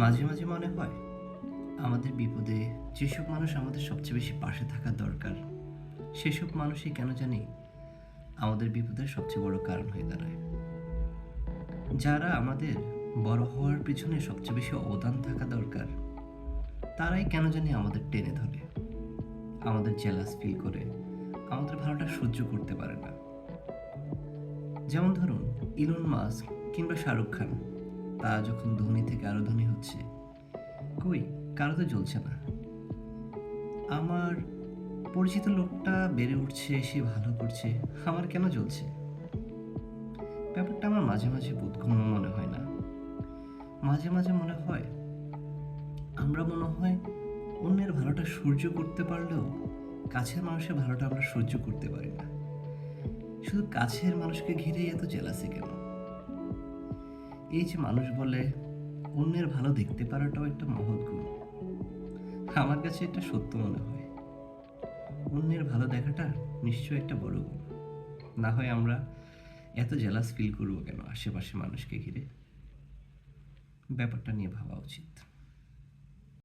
মাঝে মাঝে মনে হয় আমাদের বিপদে যেসব মানুষ আমাদের সবচেয়ে বেশি পাশে থাকা দরকার, সেসব মানুষই কেন জানি আমাদের বিপদের সবচেয়ে বড় কারণ হয়ে দাঁড়ায়। যারা আমাদের বড় হওয়ার পিছনে সবচেয়ে বেশি অবদান থাকা দরকার, তারাই কেন জানি আমাদের টেনে ধরে, আমাদের জেলাস ফিল করে, আমাদের ভালোটা সহ্য করতে পারে না। যেমন ধরুন ইলন মাস্ক কিংবা শাহরুখ খান তারা যখন ধনী থেকে আরও ধনী হচ্ছে, কই কারও তো জ্বলছে না। আমার পরিচিত লোকটা বেড়ে উঠছে, সে ভালো করছে, আমার কেন জ্বলছে? ব্যাপারটা আমার মাঝে মাঝে বোধগম্য মনে হয় না। মাঝে মাঝে মনে হয়, আমরা মনে হয় অন্যের ভালোটা সহ্য করতে পারলেও কাছের মানুষের ভালোটা আমরা সহ্য করতে পারি না। শুধু কাছের মানুষকে ঘিরেই এত জেলাসি কেন? এই যে মানুষ বলে, অন্যের ভালো দেখতে পারাটাও একটা মহৎ গুণ। আমার কাছে এটা সত্য মনে হয়। অন্যের ভালো দেখাটা নিশ্চয়ই একটা বড় গুণ। না হয় আমরা এত জেলাস ফিল করব কেন আশেপাশে মানুষকে ঘিরে? ব্যাপারটা নিয়ে ভাবা উচিত।